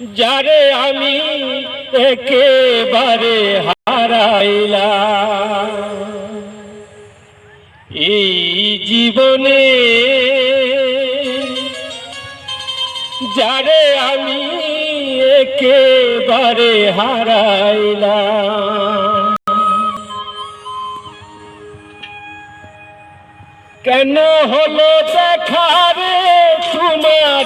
যারে আমি একেবারে হারাইলাম। এই জীবনে যারে আমি একেবারে হারাইলাম। কেন হলো দেখারে তোমার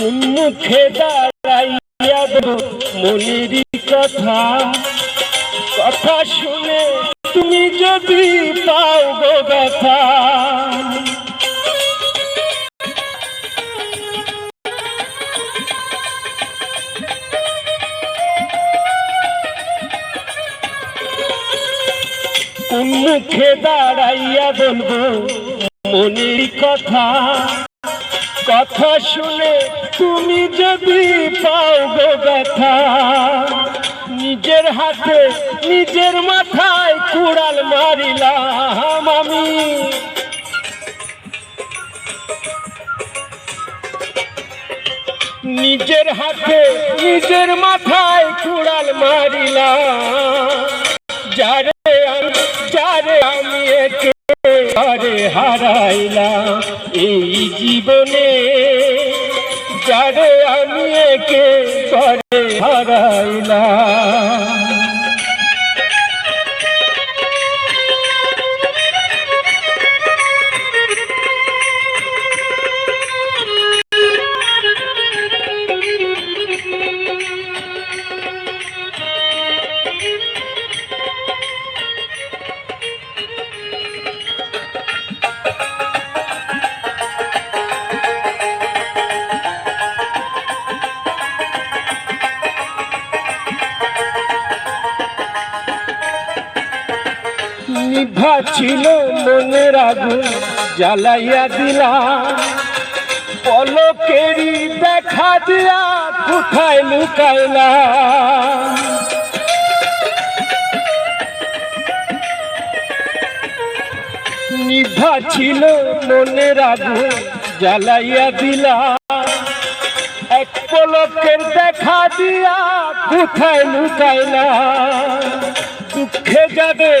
কোন মুখে দাঁড়াইয়া মনেরই কথা। কথা শুনে তুমি যদি পাও গো ব্যথা। কোন মুখে দাঁড়াইয়া বলব মনের কথা। কথা শুনে তুমি যদি পাও গো ব্যথা, নিজের হাতে, নিজের মাথায় কুড়াল মারিলাম আমি। নিজের হাতে, নিজের মাথায় কুড়াল মারিলাম। যারে হারাইলাম এই জীবনে যারে আমি একে পরে হারাইলাম। নিভা ছিল মনের আগুন জ্বালাইয়া দিলা পলকেরি দেখা দিয়া কোথায় লুকাইলা নিভা ছিল মনের আগুন জ্বালাইয়া দিলা এক পলকের দেখা দিয়া কোথায় লুকাইলা যাবে।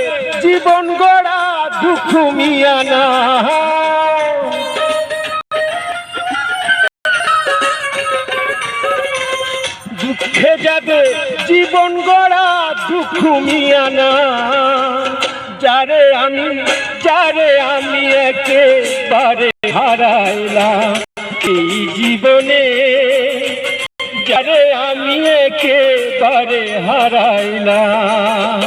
জীবন গড়া দুঃখ মিয়ানা দুঃখে যাবে। জীবন গড়া দুঃখ মিয়ানা যারে আমি যারে আমি একেবারে হারাইলাম এই জীবনে, যারে আমি একেবারে হারাইলাম।